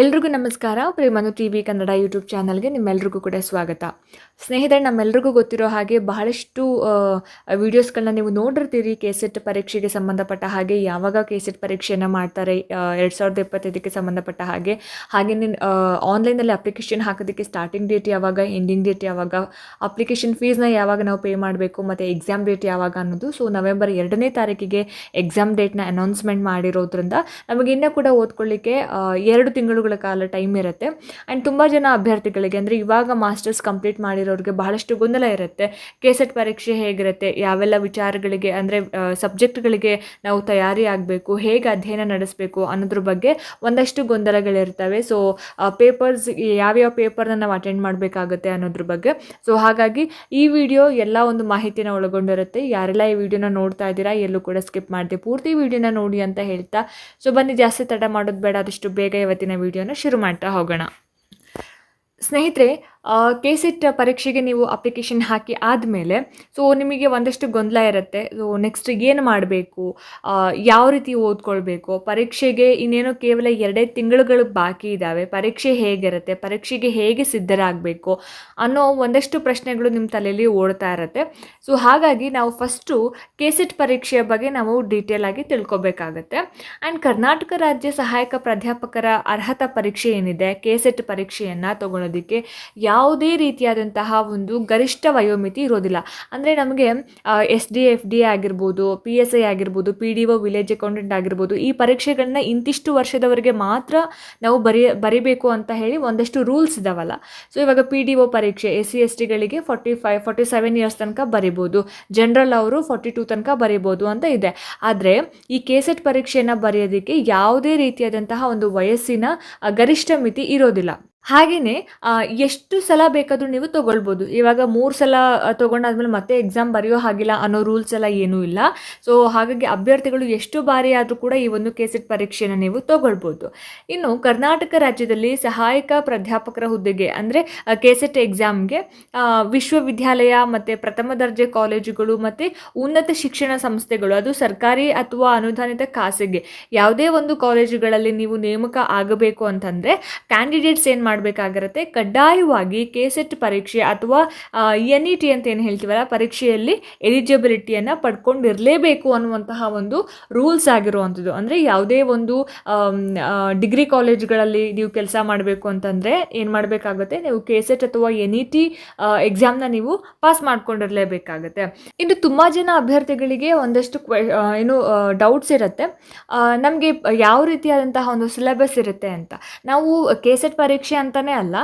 ಎಲ್ರಿಗೂ ನಮಸ್ಕಾರ. ಪ್ರೇಮನು ಟಿ ವಿ ಕನ್ನಡ ಯೂಟ್ಯೂಬ್ ಚಾನಲ್ಗೆ ನಿಮ್ಮೆಲ್ರಿಗೂ ಕೂಡ ಸ್ವಾಗತ. ಸ್ನೇಹಿತರೆ, ನಮ್ಮೆಲ್ರಿಗೂ ಗೊತ್ತಿರೋ ಹಾಗೆ ಬಹಳಷ್ಟು ವೀಡಿಯೋಸ್ಗಳನ್ನ ನೀವು ನೋಡಿರ್ತೀರಿ. ಕೆ ಸೆಟ್ ಪರೀಕ್ಷೆಗೆ ಸಂಬಂಧಪಟ್ಟ ಹಾಗೆ ಯಾವಾಗ ಕೆ ಸೆಟ್ ಪರೀಕ್ಷೆಯನ್ನು ಮಾಡ್ತಾರೆ ಎರಡು ಸಾವಿರದ ಇಪ್ಪತ್ತೈದಕ್ಕೆ ಸಂಬಂಧಪಟ್ಟ ಹಾಗೆ. ಹಾಗೆ ಹಾಗೆಯೇ ಆನ್ಲೈನಲ್ಲಿ ಅಪ್ಲಿಕೇಶನ್ ಹಾಕೋದಕ್ಕೆ ಸ್ಟಾರ್ಟಿಂಗ್ ಡೇಟ್ ಯಾವಾಗ ಎಂಡಿಂಗ್ ಡೇಟ್ ಯಾವಾಗ, ಅಪ್ಲಿಕೇಶನ್ ಫೀಸ್ನ ಯಾವಾಗ ನಾವು ಪೇ ಮಾಡಬೇಕು, ಮತ್ತು ಎಕ್ಸಾಮ್ ಡೇಟ್ ಯಾವಾಗ ಅನ್ನೋದು. ಸೊ, ನವೆಂಬರ್ ಎರಡನೇ ತಾರೀಕಿಗೆ ಎಕ್ಸಾಮ್ ಡೇಟ್ನ ಅನೌನ್ಸ್ಮೆಂಟ್ ಮಾಡಿರೋದ್ರಿಂದ ನಮಗೆ ಇನ್ನೂ ಕೂಡ ಓದ್ಕೊಳ್ಳಿಕ್ಕೆ ಎರಡು ಎರಡು ತಿಂಗಳುಗಳ ಕಾಲ ಟೈಮ್ ಇರುತ್ತೆ. ಆ್ಯಂಡ್ ತುಂಬ ಜನ ಅಭ್ಯರ್ಥಿಗಳಿಗೆ ಅಂದರೆ ಇವಾಗ ಮಾಸ್ಟರ್ಸ್ ಕಂಪ್ಲೀಟ್ ಮಾಡಿರೋರಿಗೆ ಬಹಳಷ್ಟು ಗೊಂದಲ ಇರುತ್ತೆ. ಕೆ ಸೆಟ್ ಪರೀಕ್ಷೆ ಹೇಗಿರುತ್ತೆ? ಯಾವೆಲ್ಲ ವಿಚಾರಗಳಿಗೆ ಅಂದರೆ ಸಬ್ಜೆಕ್ಟ್ಗಳಿಗೆ ನಾವು ತಯಾರಿ ಆಗಬೇಕು? ಹೇಗೆ ಅಧ್ಯಯನ ನಡೆಸಬೇಕು ಅನ್ನೋದ್ರ ಬಗ್ಗೆ ಒಂದಷ್ಟು ಗೊಂದಲಗಳಿರ್ತವೆ. ಸೊ ಪೇಪರ್ಸ್ ಯಾವ್ಯಾವ ಪೇಪರ್ನ ನಾವು ಅಟೆಂಡ್ ಮಾಡಬೇಕಾಗುತ್ತೆ ಅನ್ನೋದ್ರ ಬಗ್ಗೆ. ಸೊ ಹಾಗಾಗಿ ಈ ವಿಡಿಯೋ ಎಲ್ಲ ಒಂದು ಮಾಹಿತಿನ ಒಳಗೊಂಡಿರುತ್ತೆ. ಯಾರೆಲ್ಲ ಈ ವಿಡಿಯೋನ ನೋಡ್ತಾ ಇದ್ದೀರಾ, ಎಲ್ಲೂ ಕೂಡ ಸ್ಕಿಪ್ ಮಾಡಿದೆ. ಪೂರ್ತಿ ವಿಡಿಯೋನ ನೋಡಿ ಅಂತ ಹೇಳ್ತಾ. ಸೊ ಬನ್ನಿ, ಜಾಸ್ತಿ ತಡ ಮಾಡೋದು ಬೇಡ. ಅದಷ್ಟು ಬೇಗ ಇವತ್ತಿನ ವಿಡಿಯೋನ ಶುರು ಮಾಡ್ತಾ ಹೋಗೋಣ. ಸ್ನೇಹಿತರೆ ಕೆ ಸಿಟ್ ಪರೀಕ್ಷೆಗೆ ನೀವು ಅಪ್ಲಿಕೇಶನ್ ಹಾಕಿ ಆದಮೇಲೆ ಸೊ ನಿಮಗೆ ಒಂದಷ್ಟು ಗೊಂದಲ ಇರುತ್ತೆ. ಸೊ ನೆಕ್ಸ್ಟ್ ಏನು ಮಾಡಬೇಕು? ಯಾವ ರೀತಿ ಓದ್ಕೊಳ್ಬೇಕು? ಪರೀಕ್ಷೆಗೆ ಇನ್ನೇನೋ ಕೇವಲ ಎರಡೇ ತಿಂಗಳುಗಳು ಬಾಕಿ ಇದ್ದಾವೆ ಪರೀಕ್ಷೆ ಹೇಗಿರುತ್ತೆ? ಪರೀಕ್ಷೆಗೆ ಹೇಗೆ ಸಿದ್ಧರಾಗಬೇಕು? ಅನ್ನೋ ಒಂದಷ್ಟು ಪ್ರಶ್ನೆಗಳು ನಿಮ್ಮ ತಲೆಯಲ್ಲಿ ಓಡ್ತಾ ಇರುತ್ತೆ. ಸೊ ಹಾಗಾಗಿ ನಾವು ಫಸ್ಟು ಕೆ ಸೆಟ್ ಪರೀಕ್ಷೆಯ ಬಗ್ಗೆ ನಾವು ಡೀಟೇಲ್ ಆಗಿ ತಿಳ್ಕೊಬೇಕಾಗತ್ತೆ. ಆ್ಯಂಡ್ ಕರ್ನಾಟಕ ರಾಜ್ಯ ಸಹಾಯಕ ಪ್ರಾಧ್ಯಾಪಕರ ಅರ್ಹತಾ ಪರೀಕ್ಷೆ ಏನಿದೆ? ಕೆ ಸೆಟ್ ಪರೀಕ್ಷೆಯನ್ನು ತಗೊಳೋದಕ್ಕೆ ಯಾವುದೇ ರೀತಿಯಾದಂತಹ ಒಂದು ಗರಿಷ್ಠ ವಯೋಮಿತಿ ಇರೋದಿಲ್ಲ. ಅಂದರೆ ನಮಗೆ ಎಸ್ ಡಿ ಎಫ್ ಡಿ ಆಗಿರ್ಬೋದು ಪಿ ಎಸ್ ಐ ಆಗಿರ್ಬೋದು P D O village accountant ಆಗಿರ್ಬೋದು, ಈ ಪರೀಕ್ಷೆಗಳನ್ನ ಇಂತಿಷ್ಟು ವರ್ಷದವರೆಗೆ ಮಾತ್ರ ನಾವು ಬರೀ, ಬರಿಬೇಕು ಅಂತ ಹೇಳಿ ಒಂದಷ್ಟು ರೂಲ್ಸ್ ಇದಾವಲ್ಲ. ಸೊ ಇವಾಗ ಪಿ ಡಿ ಒ ಪರೀಕ್ಷೆ, S C, S ಟಿಗಳಿಗೆ forty five forty seven years ತನಕ ಬರಿಬೋದು. ಜನರಲ್ ಅವರು ಫಾರ್ಟಿ ಟೂ ತನಕ ಬರಿಬೋದು ಅಂತ ಇದೆ. ಆದರೆ, ಈ ಕೆ ಸೆಟ್ ಪರೀಕ್ಷೆಯನ್ನು ಬರೆಯೋದಕ್ಕೆ ಯಾವುದೇ ರೀತಿಯಾದಂತಹ ಒಂದು ವಯಸ್ಸಿನ ಗರಿಷ್ಠ ಮಿತಿ ಇರೋದಿಲ್ಲ. ಹಾಗೆಯೇ ಎಷ್ಟು ಸಲ ಬೇಕಾದರೂ ನೀವು ತೊಗೊಳ್ಬೋದು. ಇವಾಗ ಮೂರು ಸಲ ತೊಗೊಂಡಾದ್ಮೇಲೆ ಮತ್ತೆ ಎಕ್ಸಾಮ್ ಬರೆಯೋ ಹಾಗಿಲ್ಲ ಅನ್ನೋ ರೂಲ್ಸ್ ಎಲ್ಲ ಏನೂ ಇಲ್ಲ. ಸೊ ಹಾಗಾಗಿ ಅಭ್ಯರ್ಥಿಗಳು ಎಷ್ಟು ಬಾರಿ ಆದರೂ ಕೂಡ ಈ ಒಂದು ಕೆಸೆಟ್ ಪರೀಕ್ಷೆಯನ್ನು ನೀವು ತೊಗೊಳ್ಬೋದು. ಇನ್ನು ಕರ್ನಾಟಕ ರಾಜ್ಯದಲ್ಲಿ ಸಹಾಯಕ ಪ್ರಾಧ್ಯಾಪಕರ ಹುದ್ದೆಗೆ ಅಂದರೆ ಕೆಸೆಟ್ ಎಕ್ಸಾಮ್ಗೆ ವಿಶ್ವವಿದ್ಯಾಲಯ ಮತ್ತು ಪ್ರಥಮ ದರ್ಜೆ ಕಾಲೇಜುಗಳು ಮತ್ತು ಉನ್ನತ ಶಿಕ್ಷಣ ಸಂಸ್ಥೆಗಳು, ಅದು ಸರ್ಕಾರಿ ಅಥವಾ ಅನುದಾನಿತ ಖಾಸಗಿ, ಯಾವುದೇ ಒಂದು ಕಾಲೇಜುಗಳಲ್ಲಿ ನೀವು ನೇಮಕ ಆಗಬೇಕು ಅಂತಂದರೆ ಕ್ಯಾಂಡಿಡೇಟ್ಸ್ ಏನು ಮಾಡಬೇಕಾಗಿರುತ್ತೆ. ಕಡ್ಡಾಯವಾಗಿ ಕೆ ಸೆಟ್ ಪರೀಕ್ಷೆ ಅಥವಾ ಎನ್ ಇ ಟಿ ಅಂತ ಏನು ಹೇಳ್ತೀವಲ್ಲ, ಪರೀಕ್ಷೆಯಲ್ಲಿ ಎಲಿಜಿಬಿಲಿಟಿಯನ್ನು ಪಡ್ಕೊಂಡಿರಲೇಬೇಕು ಅನ್ನುವಂತಹ ಒಂದು ರೂಲ್ಸ್ ಆಗಿರುವಂಥದ್ದು. ಅಂದರೆ ಯಾವುದೇ ಒಂದು ಡಿಗ್ರಿ ಕಾಲೇಜ್ಗಳಲ್ಲಿ ನೀವು ಕೆಲಸ ಮಾಡಬೇಕು ಅಂತಂದರೆ ಏನು ಮಾಡಬೇಕಾಗುತ್ತೆ? ನೀವು ಕೆ ಸೆಟ್ ಅಥವಾ ಎನ್ ಇ ಟಿ ಎಕ್ಸಾಮ್ನ ನೀವು ಪಾಸ್ ಮಾಡ್ಕೊಂಡಿರಲೇಬೇಕಾಗುತ್ತೆ. ಇನ್ನು ತುಂಬ ಜನ ಅಭ್ಯರ್ಥಿಗಳಿಗೆ ಒಂದಷ್ಟು ಕ್ವೆ ಏನು ಡೌಟ್ಸ್ ಇರುತ್ತೆ. ನಮಗೆ ಯಾವ ರೀತಿಯಾದಂತಹ ಒಂದು ಸಿಲೆಬಸ್ ಇರುತ್ತೆ ಅಂತ. ನಾವು ಕೆ ಸೆಟ್ ಪರೀಕ್ಷೆ ಅಂತಲೇ ಅಲ್ಲ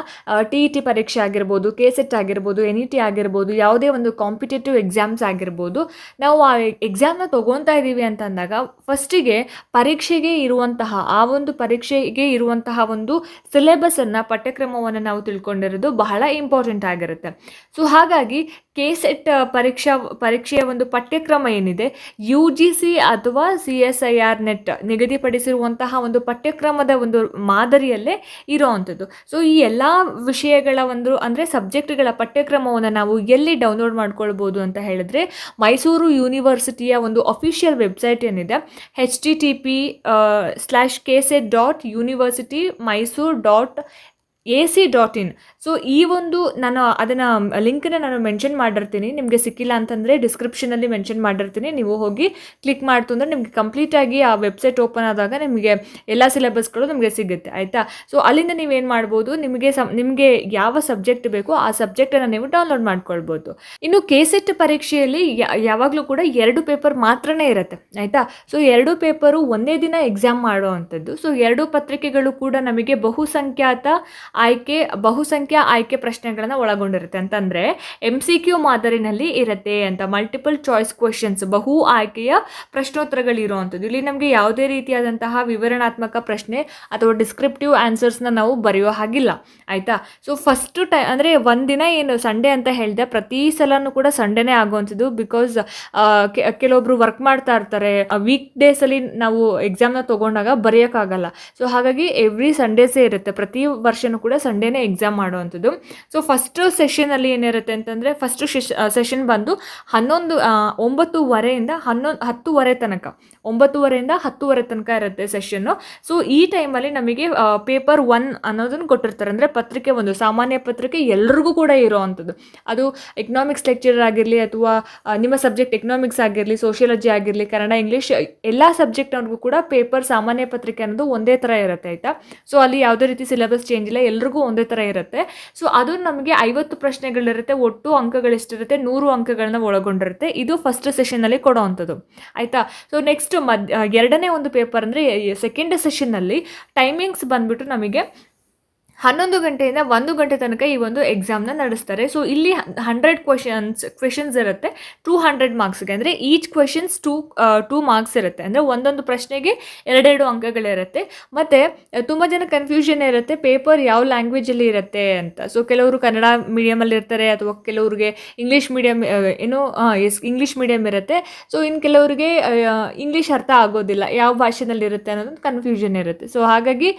ಟಿ ಇ ಟಿ ಪರೀಕ್ಷೆ ಆಗಿರ್ಬೋದು ಕೆ ಸೆಟ್ ಆಗಿರ್ಬೋದು ಎನ್ ಇ ಟಿ ಆಗಿರ್ಬೋದು, ಯಾವುದೇ ಒಂದು ಕಾಂಪಿಟೇಟಿವ್ ಎಕ್ಸಾಮ್ಸ್ ಆಗಿರ್ಬೋದು, ನಾವು ಆ ಎಕ್ಸಾಮ್ನ ತೊಗೊತಾ ಇದ್ದೀವಿ ಅಂತ ಅಂದಾಗ ಫಸ್ಟಿಗೆ ಪರೀಕ್ಷೆಗೆ ಇರುವಂತಹ, ಆ ಒಂದು ಪರೀಕ್ಷೆಗೆ ಇರುವಂತಹ ಒಂದು ಸಿಲೆಬಸನ್ನು ಪಠ್ಯಕ್ರಮವನ್ನು ನಾವು ತಿಳ್ಕೊಂಡಿರೋದು ಬಹಳ ಇಂಪಾರ್ಟೆಂಟ್ ಆಗಿರುತ್ತೆ. ಸೊ ಹಾಗಾಗಿ ಕೆ ಸೆಟ್ ಪರೀಕ್ಷಾ, ಪರೀಕ್ಷೆಯ ಒಂದು ಪಠ್ಯಕ್ರಮ ಏನಿದೆ ಯು ಜಿ ಸಿ ಅಥವಾ C S I R NET ನಿಗದಿಪಡಿಸಿರುವಂತಹ ಒಂದು ಪಠ್ಯಕ್ರಮದ ಒಂದು ಮಾದರಿಯಲ್ಲೇ ಇರೋವಂಥದ್ದು. ಸೊ ಈ ಎಲ್ಲ ವಿಷಯಗಳ ಒಂದು, ಅಂದರೆ ಸಬ್ಜೆಕ್ಟ್ಗಳ ಪಠ್ಯಕ್ರಮವನ್ನು ನಾವು ಎಲ್ಲಿ ಡೌನ್ಲೋಡ್ ಮಾಡ್ಕೊಳ್ಬೋದು ಅಂತ ಹೇಳಿದ್ರೆ, ಮೈಸೂರು ಯೂನಿವರ್ಸಿಟಿಯ ಒಂದು ಅಫಿಷಿಯಲ್ ವೆಬ್ಸೈಟ್ ಏನಿದೆ H T T P slash K set dot university Mysuru dot A C dot in. So ಈ ಒಂದು ನಾನು ಅದನ್ನು ಲಿಂಕನ್ನು ನಾನು ಮೆನ್ಷನ್ ಮಾಡಿರ್ತೀನಿ. ನಿಮಗೆ ಸಿಕ್ಕಿಲ್ಲ ಅಂತಂದರೆ ಡಿಸ್ಕ್ರಿಪ್ಷನಲ್ಲಿ ಮೆನ್ಷನ್ ಮಾಡಿರ್ತೀನಿ. ನೀವು ಹೋಗಿ ಕ್ಲಿಕ್ ಮಾಡ್ತು ಅಂದರೆ ನಿಮಗೆ ಕಂಪ್ಲೀಟಾಗಿ ಆ ವೆಬ್ಸೈಟ್ ಓಪನ್ ಆದಾಗ ನಿಮಗೆ ಎಲ್ಲ ಸಿಲೆಬಸ್ಗಳು ನಿಮಗೆ ಸಿಗುತ್ತೆ. ಆಯಿತಾ? ಸೊ ಅಲ್ಲಿಂದ ನೀವೇನು ಮಾಡ್ಬೋದು? ನಿಮಗೆ ಸಮ್, ನಿಮಗೆ ಯಾವ ಸಬ್ಜೆಕ್ಟ್ ಬೇಕೋ ಆ ಸಬ್ಜೆಕ್ಟನ್ನು ನೀವು ಡೌನ್ಲೋಡ್ ಮಾಡ್ಕೊಳ್ಬೋದು. ಇನ್ನು ಕೆ ಸೆಟ್ ಪರೀಕ್ಷೆಯಲ್ಲಿ ಯಾವಾಗಲೂ ಕೂಡ ಎರಡು ಪೇಪರ್ ಮಾತ್ರನೇ ಇರುತ್ತೆ. ಆಯಿತಾ? ಸೊ ಎರಡು ಪೇಪರು ಒಂದೇ ದಿನ ಎಕ್ಸಾಮ್ ಮಾಡುವಂಥದ್ದು ಸೊ ಎರಡು ಪತ್ರಿಕೆಗಳು ಕೂಡ ನಮಗೆ ಬಹುಸಂಖ್ಯಾತ ಆಯ್ಕೆ, ಬಹುಸಂಖ್ಯಾ ಆಯ್ಕೆ ಪ್ರಶ್ನೆಗಳನ್ನು ಒಳಗೊಂಡಿರುತ್ತೆ. ಅಂತಂದರೆ ಎಂ ಸಿ ಕ್ಯೂ ಮಾದರಿನಲ್ಲಿ ಇರುತ್ತೆ ಅಂತ ಮಲ್ಟಿಪಲ್ ಚಾಯ್ಸ್ ಕ್ವಶನ್ಸ್ ಬಹು ಆಯ್ಕೆಯ ಪ್ರಶ್ನೋತ್ತರಗಳಿರುವಂಥದ್ದು. ಇಲ್ಲಿ ನಮಗೆ ಯಾವುದೇ ರೀತಿಯಾದಂತಹ ವಿವರಣಾತ್ಮಕ ಪ್ರಶ್ನೆ ಅಥವಾ ಡಿಸ್ಕ್ರಿಪ್ಟಿವ್ ಆನ್ಸರ್ಸ್ನ ನಾವು ಬರೆಯೋ ಹಾಗಿಲ್ಲ. ಆಯಿತಾ? ಸೊ ಫಸ್ಟು ಟೈ ಅಂದರೆ ಒಂದಿನ ಏನು ಸಂಡೇ ಅಂತ ಹೇಳಿದೆ, ಪ್ರತಿ ಸಲನೂ ಕೂಡ ಸಂಡೇನೇ ಆಗುವಂಥದ್ದು ಬಿಕಾಸ್ ಕೆಲವೊಬ್ರು ವರ್ಕ್ ಮಾಡ್ತಾ ಇರ್ತಾರೆ. ವೀಕ್ ಡೇಸಲ್ಲಿ ನಾವು ಎಕ್ಸಾಮ್ನ ತೊಗೊಂಡಾಗ ಬರೆಯೋಕ್ಕಾಗಲ್ಲ. ಸೊ ಹಾಗಾಗಿ ಎವ್ರಿ ಸಂಡೇಸೇ ಇರುತ್ತೆ. ಪ್ರತಿ ವರ್ಷನೂ ಕೂಡ ಸಂಡೇನೇ ಎಕ್ಸಾಮ್ ಮಾಡುವಂಥದ್ದು. ಸೊ ಫಸ್ಟ್ ಸೆಷನಲ್ಲಿ ಏನಿರುತ್ತೆ ಅಂತಂದರೆ ಫಸ್ಟು ಸೆಷನ್ ಬಂದು ಹನ್ನೊಂದು ಒಂಬತ್ತುವರೆಯಿಂದ ಹನ್ನೊಂದು, ಹತ್ತುವರೆ ತನಕ. ಒಂಬತ್ತುವರೆಯಿಂದ ಹತ್ತುವರೆ ತನಕ ಇರುತ್ತೆ ಸೆಷನ್ನು ಸೊ ಈ ಟೈಮಲ್ಲಿ ನಮಗೆ ಪೇಪರ್ ಒನ್ ಅನ್ನೋದನ್ನು ಕೊಟ್ಟಿರ್ತಾರೆ. ಅಂದರೆ ಪತ್ರಿಕೆ ಒಂದು, ಸಾಮಾನ್ಯ ಪತ್ರಿಕೆ ಎಲ್ರಿಗೂ ಕೂಡ ಇರೋ ಅಂಥದ್ದು ಅದು ಎಕನಾಮಿಕ್ಸ್ ಲೆಕ್ಚರರ್ ಆಗಿರಲಿ ಅಥವಾ ನಿಮ್ಮ ಸಬ್ಜೆಕ್ಟ್ ಎಕನಾಮಿಕ್ಸ್ ಆಗಿರಲಿ ಸೋಷಿಯಾಲಜಿ ಆಗಿರಲಿ, ಕನ್ನಡ ಇಂಗ್ಲೀಷ್ ಎಲ್ಲ ಸಬ್ಜೆಕ್ಟ್ ಅವ್ರಿಗೂ ಕೂಡ ಪೇಪರ್ ಸಾಮಾನ್ಯ ಪತ್ರಿಕೆ ಅನ್ನೋದು ಒಂದೇ ಥರ ಇರುತ್ತೆ, ಆಯಿತಾ? ಸೊ ಅಲ್ಲಿ ಯಾವುದೇ ರೀತಿ ಸಿಲೆಬಸ್ ಚೇಂಜ್ ಇಲ್ಲ, ಎಲ್ರಿಗೂ ಒಂದೇ ಥರ ಇರುತ್ತೆ. ಸೊ ಅದು ನಮಗೆ ಐವತ್ತು ಪ್ರಶ್ನೆಗಳಿರುತ್ತೆ, ಒಟ್ಟು ಅಂಕಗಳೆಷ್ಟಿರುತ್ತೆ ನೂರು ಅಂಕಗಳನ್ನ ಒಳಗೊಂಡಿರುತ್ತೆ. ಇದು ಫಸ್ಟ್ ಸೆಷನ್ನಲ್ಲಿ ಕೊಡೋವಂಥದ್ದು, ಆಯಿತಾ? ಸೊ ನೆಕ್ಸ್ಟ್ ಮದ್ ಎರಡನೇ ಒಂದು ಪೇಪರ್ ಅಂದರೆ ಸೆಕೆಂಡ್ ಸೆಷನ್ನಲ್ಲಿ ಟೈಮಿಂಗ್ಸ್ ಬಂದ್ಬಿಟ್ಟು ನಮಗೆ ಹನ್ನೊಂದು ಗಂಟೆಯಿಂದ ಒಂದು ಗಂಟೆ ತನಕ ಈ ಒಂದು ಎಕ್ಸಾಮ್ನ ನಡೆಸ್ತಾರೆ. ಸೊ ಇಲ್ಲಿ ಹಂಡ್ರೆಡ್ ಕ್ವೆಶನ್ಸ್ ಕ್ವೆಶನ್ಸ್ ಇರುತ್ತೆ. ಟೂ ಹಂಡ್ರೆಡ್ ಮಾರ್ಕ್ಸ್ಗೆ ಅಂದರೆ each questions two two marks ಇರುತ್ತೆ. ಅಂದರೆ ಒಂದೊಂದು ಪ್ರಶ್ನೆಗೆ ಎರಡೆರಡು ಅಂಕಗಳಿರುತ್ತೆ. ಮತ್ತು ತುಂಬ ಜನ ಕನ್ಫ್ಯೂಷನ್ ಇರುತ್ತೆ. ಪೇಪರ್ ಯಾವ ಲ್ಯಾಂಗ್ವೇಜಲ್ಲಿ ಇರುತ್ತೆ ಅಂತ. ಸೊ ಕೆಲವರು ಕನ್ನಡ ಮೀಡಿಯಮಲ್ಲಿ ಇರ್ತಾರೆ ಅಥವಾ ಕೆಲವ್ರಿಗೆ ಇಂಗ್ಲೀಷ್ ಮೀಡಿಯಮ್ ಏನೋ ಎಸ್ ಇಂಗ್ಲೀಷ್ ಮೀಡಿಯಮ್ ಇರುತ್ತೆ. ಸೊ ಇನ್ನು ಕೆಲವರಿಗೆ ಇಂಗ್ಲೀಷ್ ಅರ್ಥ ಆಗೋದಿಲ್ಲ. ಯಾವ ಭಾಷೆನಲ್ಲಿ ಇರುತ್ತೆ ಅನ್ನೋದೊಂದು ಕನ್ಫ್ಯೂಷನ್ ಇರುತ್ತೆ. ಸೊ ಹಾಗಾಗಿ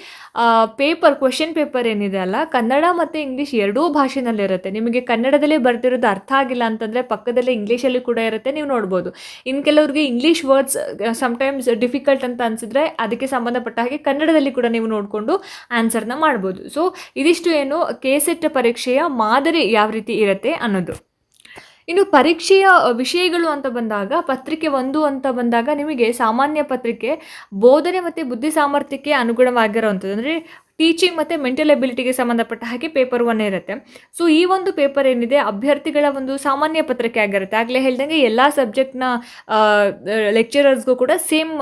ಪೇಪರ್ ಕ್ವೆಶನ್ ಪೇಪರ್ ಏನಿದೆ ಅಲ್ಲ, ಕನ್ನಡ ಮತ್ತು ಇಂಗ್ಲೀಷ್ ಎರಡೂ ಭಾಷೆನಲ್ಲಿರುತ್ತೆ. ನಿಮಗೆ ಕನ್ನಡದಲ್ಲಿ ಬರ್ತಿರೋದು ಅರ್ಥ ಆಗಿಲ್ಲ ಅಂತಂದರೆ ಪಕ್ಕದಲ್ಲೇ ಇಂಗ್ಲೀಷಲ್ಲಿ ಕೂಡ ಇರುತ್ತೆ, ನೀವು ನೋಡ್ಬೋದು. ಇನ್ನು ಕೆಲವ್ರಿಗೆ ಇಂಗ್ಲೀಷ್ ವರ್ಡ್ಸ್ ಸಮಟೈಮ್ಸ್ ಡಿಫಿಕಲ್ಟ್ ಅಂತ ಅನಿಸಿದ್ರೆ ಅದಕ್ಕೆ ಸಂಬಂಧಪಟ್ಟ ಹಾಗೆ ಕನ್ನಡದಲ್ಲಿ ಕೂಡ ನೀವು ನೋಡಿಕೊಂಡು ಆನ್ಸರ್ನ ಮಾಡ್ಬೋದು. ಸೊ ಇದಿಷ್ಟು ಏನು ಕೆ ಸೆಟ್ ಪರೀಕ್ಷೆಯ ಮಾದರಿ ಯಾವ ರೀತಿ ಇರುತ್ತೆ ಅನ್ನೋದು. ಇನ್ನು ಪರೀಕ್ಷೆಯ ವಿಷಯಗಳು ಅಂತ ಬಂದಾಗ, ಪತ್ರಿಕೆ ಒಂದು ಅಂತ ಬಂದಾಗ ನಿಮಗೆ ಸಾಮಾನ್ಯ ಪತ್ರಿಕೆ ಬೋಧನೆ ಮತ್ತು ಬುದ್ಧಿ ಸಾಮರ್ಥ್ಯಕ್ಕೆ ಅನುಗುಣವಾಗಿರೋವಂಥದ್ದು. ಅಂದರೆ ಟೀಚಿಂಗ್ ಮತ್ತು ಮೆಂಟಲ್ ಎಬಿಲಿಟಿಗೆ ಸಂಬಂಧಪಟ್ಟ ಹಾಗೆ ಪೇಪರ್ ಒನ್ ಇರುತ್ತೆ. ಸೊ ಈ ಒಂದು ಪೇಪರ್ ಏನಿದೆ, ಅಭ್ಯರ್ಥಿಗಳ ಒಂದು ಸಾಮಾನ್ಯ ಪತ್ರಿಕೆ ಆಗಿರುತ್ತೆ. ಆಗಲೇ ಹೇಳ್ದಂಗೆ ಎಲ್ಲ ಸಬ್ಜೆಕ್ಟ್ನ ಲೆಕ್ಚರರ್ಸ್ಗೂ ಕೂಡ ಸೇಮ್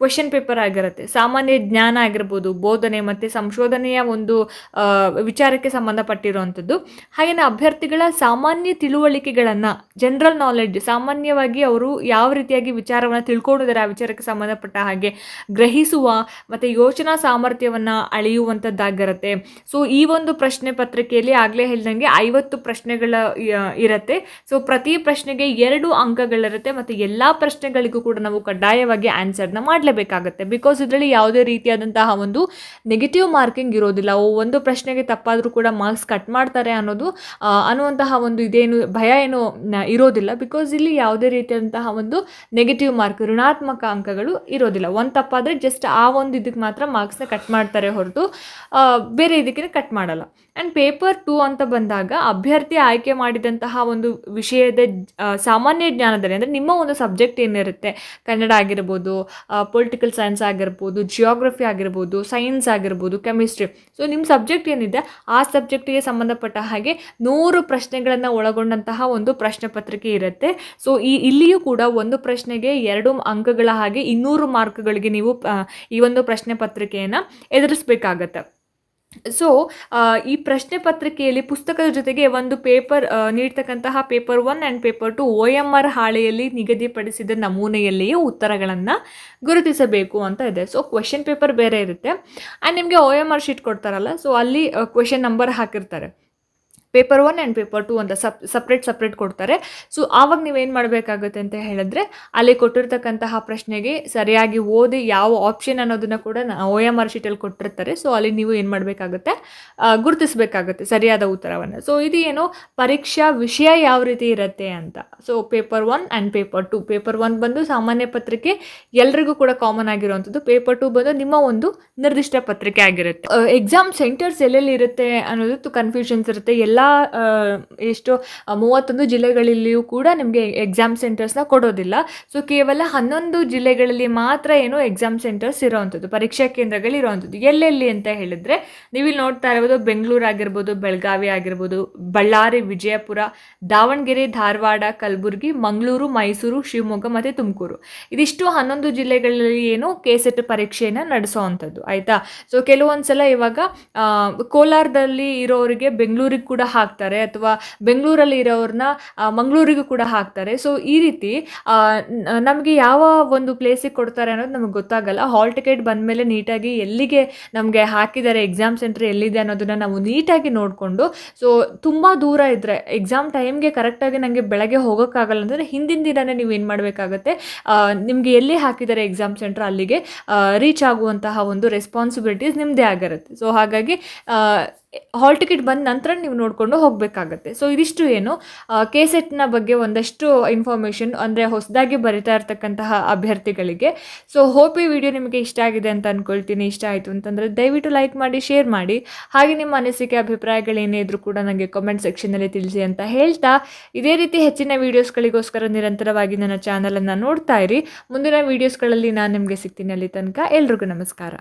ಕ್ವೆಶನ್ ಪೇಪರ್ ಆಗಿರುತ್ತೆ. ಸಾಮಾನ್ಯ ಜ್ಞಾನ ಆಗಿರ್ಬೋದು, ಬೋಧನೆ ಮತ್ತು ಸಂಶೋಧನೆಯ ಒಂದು ವಿಚಾರಕ್ಕೆ ಸಂಬಂಧಪಟ್ಟಿರುವಂಥದ್ದು. ಹಾಗೆಯೇ ಅಭ್ಯರ್ಥಿಗಳ ಸಾಮಾನ್ಯ ತಿಳುವಳಿಕೆಗಳನ್ನು ಜನರಲ್ ನಾಲೆಡ್ಜ್ ಸಾಮಾನ್ಯವಾಗಿ ಅವರು ಯಾವ ರೀತಿಯಾಗಿ ವಿಚಾರವನ್ನು ತಿಳ್ಕೊಂಡಿದ್ದಾರೆ ಆ ವಿಚಾರಕ್ಕೆ ಸಂಬಂಧಪಟ್ಟ ಹಾಗೆ ಗ್ರಹಿಸುವ, ಮತ್ತು ಯೋಚನಾ ಸಾಮರ್ಥ್ಯವನ್ನು ಅಳೆಯುವಂಥದ್ದಾಗಿರುತ್ತೆ ಸೊ ಈ ಒಂದು ಪ್ರಶ್ನೆ ಪತ್ರಿಕೆಯಲ್ಲಿ ಆಗಲೇ ಹೇಳ್ದಂಗೆ ಐವತ್ತು ಪ್ರಶ್ನೆಗಳ ಇರುತ್ತೆ. ಸೊ ಪ್ರತಿ ಪ್ರಶ್ನೆಗೆ ಎರಡು ಅಂಕಗಳಿರುತ್ತೆ ಮತ್ತು ಎಲ್ಲ ಪ್ರಶ್ನೆಗಳಿಗೂ ಕೂಡ ನಾವು ಕಡ್ಡಾಯವಾಗಿ ಆನ್ಸರ್ನ ಮಾಡಲೇಬೇಕಾಗುತ್ತೆ. ಬಿಕಾಸ್ ಇದರಲ್ಲಿ ಯಾವುದೇ ರೀತಿಯಾದಂತಹ ಒಂದು ನೆಗೆಟಿವ್ ಮಾರ್ಕಿಂಗ್ ಇರೋದಿಲ್ಲ. ಒಂದು ಪ್ರಶ್ನೆಗೆ ತಪ್ಪಾದರೂ ಕೂಡ ಮಾರ್ಕ್ಸ್ ಕಟ್ ಮಾಡ್ತಾರೆ ಅನ್ನೋದು ಅನ್ನುವಂತಹ ಒಂದು ಇದೇನು, ಭಯ ಏನು ಇರೋದಿಲ್ಲ. ಬಿಕಾಸ್ ಇಲ್ಲಿ ಯಾವುದೇ ರೀತಿಯಾದಂತಹ ಒಂದು ನೆಗೆಟಿವ್ ಮಾರ್ಕ್ ಋಣಾತ್ಮಕ ಅಂಕಗಳು ಇರೋದಿಲ್ಲ. ಒಂದು ತಪ್ಪಾದರೆ ಜಸ್ಟ್ ಆ ಒಂದು ಇದಕ್ಕೆ ಮಾತ್ರ ಮಾರ್ಕ್ಸ್ನ ಕಟ್ ಮಾಡ್ತಾರೆ ಹೊರತು ಬೇರೆ ಇದಕ್ಕೆ ಕಟ್ ಮಾಡಲ್ಲ. ಆ್ಯಂಡ್ ಪೇಪರ್ ಟೂ ಅಂತ ಬಂದಾಗ ಅಭ್ಯರ್ಥಿ ಆಯ್ಕೆ ಮಾಡಿದಂತಹ ಒಂದು ವಿಷಯದ ಸಾಮಾನ್ಯ ಜ್ಞಾನದಲ್ಲಿ ಅಂದರೆ ನಿಮ್ಮ ಒಂದು ಸಬ್ಜೆಕ್ಟ್ ಏನಿರುತ್ತೆ? ಕನ್ನಡ ಆಗಿರ್ಬೋದು ಪೊಲಿಟಿಕಲ್ ಸೈನ್ಸ್ ಆಗಿರ್ಬೋದು ಜಿಯೋಗ್ರಫಿ ಆಗಿರ್ಬೋದು ಸೈನ್ಸ್ ಆಗಿರ್ಬೋದು ಕೆಮಿಸ್ಟ್ರಿ ಸೊ ನಿಮ್ಮ ಸಬ್ಜೆಕ್ಟ್ ಏನಿದೆ? ಆ ಸಬ್ಜೆಕ್ಟಿಗೆ ಸಂಬಂಧಪಟ್ಟ ಹಾಗೆ ನೂರು ಪ್ರಶ್ನೆಗಳನ್ನು ಒಳಗೊಂಡಂತಹ ಒಂದು ಪ್ರಶ್ನೆ ಪತ್ರಿಕೆ ಇರುತ್ತೆ. ಸೊ ಈ, ಇಲ್ಲಿಯೂ ಕೂಡ ಒಂದು ಪ್ರಶ್ನೆಗೆ ಎರಡು ಅಂಕಗಳ ಹಾಗೆ ಇನ್ನೂರು ಮಾರ್ಕ್ಗಳಿಗೆ ನೀವು ಈ ಒಂದು ಪ್ರಶ್ನೆ ಪತ್ರಿಕೆಯನ್ನು ಎದುರಿಸಬೇಕಾಗತ್ತೆ. ಸೊ ಈ ಪ್ರಶ್ನೆ ಪತ್ರಿಕೆಯಲ್ಲಿ ಪುಸ್ತಕದ ಜೊತೆಗೆ ಒಂದು paper ನೀಡ್ತಕ್ಕಂತಹ paper one and paper two O M R ಹಾಳೆಯಲ್ಲಿ ನಿಗದಿಪಡಿಸಿದ ನಮೂನೆಯಲ್ಲಿಯೇ ಉತ್ತರಗಳನ್ನು ಗುರುತಿಸಬೇಕು ಅಂತ ಇದೆ. ಸೊ ಕ್ವೆಶನ್ ಪೇಪರ್ ಬೇರೆ ಇರುತ್ತೆ. ಆ್ಯಂಡ್ ನಿಮಗೆ ಒ ಎಂ ಆರ್ ಶೀಟ್ ಕೊಡ್ತಾರಲ್ಲ ಸೊ ಅಲ್ಲಿ ಕ್ವೆಶನ್ ನಂಬರ್ ಹಾಕಿರ್ತಾರೆ. Paper one and paper two ಅಂತ ಸಪ್ ಸಪ್ರೇಟ್ ಸಪ್ರೇಟ್ ಕೊಡ್ತಾರೆ. ಸೊ ಆವಾಗ ನೀವೇನು ಮಾಡಬೇಕಾಗುತ್ತೆ ಅಂತ ಹೇಳಿದ್ರೆ, ಅಲ್ಲಿ ಕೊಟ್ಟಿರ್ತಕ್ಕಂತಹ ಪ್ರಶ್ನೆಗೆ ಸರಿಯಾಗಿ ಓದಿ ಯಾವ ಆಪ್ಷನ್ ಅನ್ನೋದನ್ನು ಕೂಡ ಓ ಎಂ ಆರ್ ಶೀಟಲ್ಲಿ ಕೊಟ್ಟಿರ್ತಾರೆ. ಸೊ ಅಲ್ಲಿ ನೀವು ಏನು ಮಾಡಬೇಕಾಗುತ್ತೆ? ಗುರುತಿಸಬೇಕಾಗುತ್ತೆ ಸರಿಯಾದ ಉತ್ತರವನ್ನು. ಸೊ ಇದು ಏನು ಪರೀಕ್ಷಾ ವಿಷಯ ಯಾವ ರೀತಿ ಇರುತ್ತೆ ಅಂತ. So paper one and paper two paper one ಬಂದು ಸಾಮಾನ್ಯ ಪತ್ರಿಕೆ ಎಲ್ರಿಗೂ ಕೂಡ ಕಾಮನ್ ಆಗಿರುವಂಥದ್ದು. ಪೇಪರ್ ಟು ಬಂದು ನಿಮ್ಮ ಒಂದು ನಿರ್ದಿಷ್ಟ ಪತ್ರಿಕೆ ಆಗಿರುತ್ತೆ. ಎಕ್ಸಾಮ್ ಸೆಂಟರ್ಸ್ ಎಲ್ಲೆಲ್ಲಿ ಇರುತ್ತೆ ಅನ್ನೋದು ಕನ್ಫ್ಯೂಷನ್ಸ್ ಇರುತ್ತೆ. ಎಲ್ಲ ಎಷ್ಟು ಮೂವತ್ತೊಂದು ಜಿಲ್ಲೆಗಳಲ್ಲಿಯೂ ಕೂಡ ನಿಮಗೆ ಎಕ್ಸಾಮ್ ಸೆಂಟರ್ಸ್ನ ಕೊಡೋದಿಲ್ಲ. ಸೊ ಕೇವಲ ಹನ್ನೊಂದು ಜಿಲ್ಲೆಗಳಲ್ಲಿ ಮಾತ್ರ ಏನು ಎಕ್ಸಾಮ್ ಸೆಂಟರ್ಸ್ ಇರೋವಂಥದ್ದು, ಪರೀಕ್ಷಾ ಕೇಂದ್ರಗಳು ಇರೋವಂಥದ್ದು. ಎಲ್ಲೆಲ್ಲಿ ಅಂತ ಹೇಳಿದ್ರೆ ನೀವು ನೋಡ್ತಾ ಇರ್ಬೋದು, ಬೆಂಗಳೂರು ಆಗಿರ್ಬೋದು, ಬೆಳಗಾವಿ ಆಗಿರ್ಬೋದು, ಬಳ್ಳಾರಿ, ವಿಜಯಪುರ, ದಾವಣಗೆರೆ, ಧಾರವಾಡ, ಕಲಬುರಗಿ, ಮಂಗಳೂರು, ಮೈಸೂರು, ಶಿವಮೊಗ್ಗ ಮತ್ತು ತುಮಕೂರು. ಇದಿಷ್ಟು ಹನ್ನೊಂದು ಜಿಲ್ಲೆಗಳಲ್ಲಿ ಏನು ಕೆ ಸೆಟ್ ಪರೀಕ್ಷೆಯನ್ನು ನಡೆಸೋವಂಥದ್ದು, ಆಯಿತಾ? ಸೊ ಕೆಲವೊಂದು ಸಲ ಇವಾಗ ಕೋಲಾರದಲ್ಲಿ ಇರೋರಿಗೆ, ಬೆಂಗಳೂರಿಗೆ ಕೂಡ ಹಾಕ್ತಾರೆ ಅಥವಾ ಬೆಂಗಳೂರಲ್ಲಿ ಇರೋರನ್ನ ಮಂಗಳೂರಿಗೂ ಕೂಡ ಹಾಕ್ತಾರೆ. ಸೊ ಈ ರೀತಿ ನಮಗೆ ಯಾವ ಒಂದು ಪ್ಲೇಸಿಗೆ ಕೊಡ್ತಾರೆ ಅನ್ನೋದು ನಮಗೆ ಗೊತ್ತಾಗಲ್ಲ. ಹಾಲ್ ಟಿಕೆಟ್ ಬಂದಮೇಲೆ ನೀಟಾಗಿ ಎಲ್ಲಿಗೆ ನಮಗೆ ಹಾಕಿದ್ದಾರೆ ಎಕ್ಸಾಮ್ ಸೆಂಟರ್ ಎಲ್ಲಿದೆ ಅನ್ನೋದನ್ನು ನಾವು ನೀಟಾಗಿ ನೋಡಿಕೊಂಡು ಸೊ ತುಂಬ ದೂರ ಇದ್ದರೆ ಎಕ್ಸಾಮ್ ಟೈಮ್ಗೆ ಕರೆಕ್ಟಾಗಿ ನನಗೆ ಬೆಳಗ್ಗೆ ಹೋಗೋಕ್ಕಾಗಲ್ಲ ಅಂದರೆ ಹಿಂದಿನ ದಿನವೇ ನೀವು ಏನು ಮಾಡಬೇಕಾಗತ್ತೆ ನಿಮಗೆ ಎಲ್ಲಿ ಹಾಕಿದ್ದಾರೆ ಎಕ್ಸಾಮ್ ಸೆಂಟರ್ ಅಲ್ಲಿಗೆ ರೀಚ್ ಆಗುವಂತಹ ಒಂದು ರೆಸ್ಪಾನ್ಸಿಬಿಲಿಟೀಸ್ ನಿಮ್ಮದೇ ಆಗಿರುತ್ತೆ. ಸೊ ಹಾಗಾಗಿ ಹಾಲ್ ಟಿಕೆಟ್ ಬಂದ ನಂತರ ನೀವು ನೋಡಿಕೊಂಡು ಹೋಗಬೇಕಾಗತ್ತೆ. ಸೊ ಇದಿಷ್ಟು ಏನು ಕೆ ಸೆಟ್ನ ಬಗ್ಗೆ ಒಂದಷ್ಟು ಇನ್ಫಾರ್ಮೇಷನ್ ಅಂದರೆ ಹೊಸದಾಗಿ ಬರಿತಾ ಇರ್ತಕ್ಕಂತಹ ಅಭ್ಯರ್ಥಿಗಳಿಗೆ. ಸೊ ಹೋಪ್ ಈ ವಿಡಿಯೋ ನಿಮಗೆ ಇಷ್ಟ ಆಗಿದೆ ಅಂತ ಅಂದ್ಕೊಳ್ತೀನಿ ಇಷ್ಟ ಆಯಿತು ಅಂತಂದರೆ ದಯವಿಟ್ಟು ಲೈಕ್ ಮಾಡಿ ಶೇರ್ ಮಾಡಿ. ಹಾಗೆ ನಿಮ್ಮ ಅನಿಸಿಕೆ ಅಭಿಪ್ರಾಯಗಳೇನೇ ಇದ್ರೂ ಕೂಡ ನನಗೆ ಕಾಮೆಂಟ್ ಸೆಕ್ಷನಲ್ಲಿ ತಿಳಿಸಿ ಅಂತ ಹೇಳ್ತಾ. ಇದೇ ರೀತಿ ಹೆಚ್ಚಿನ ವೀಡಿಯೋಸ್ಗಳಿಗೋಸ್ಕರ ನಿರಂತರವಾಗಿ ನನ್ನ ಚಾನಲನ್ನು ನೋಡ್ತಾ ಇರಿ. ಮುಂದಿನ ವೀಡಿಯೋಸ್ಗಳಲ್ಲಿ ನಾನು ನಿಮಗೆ ಸಿಗ್ತೀನಿ ಅಲ್ಲಿ ತನಕ. ಎಲ್ರಿಗೂ ನಮಸ್ಕಾರ.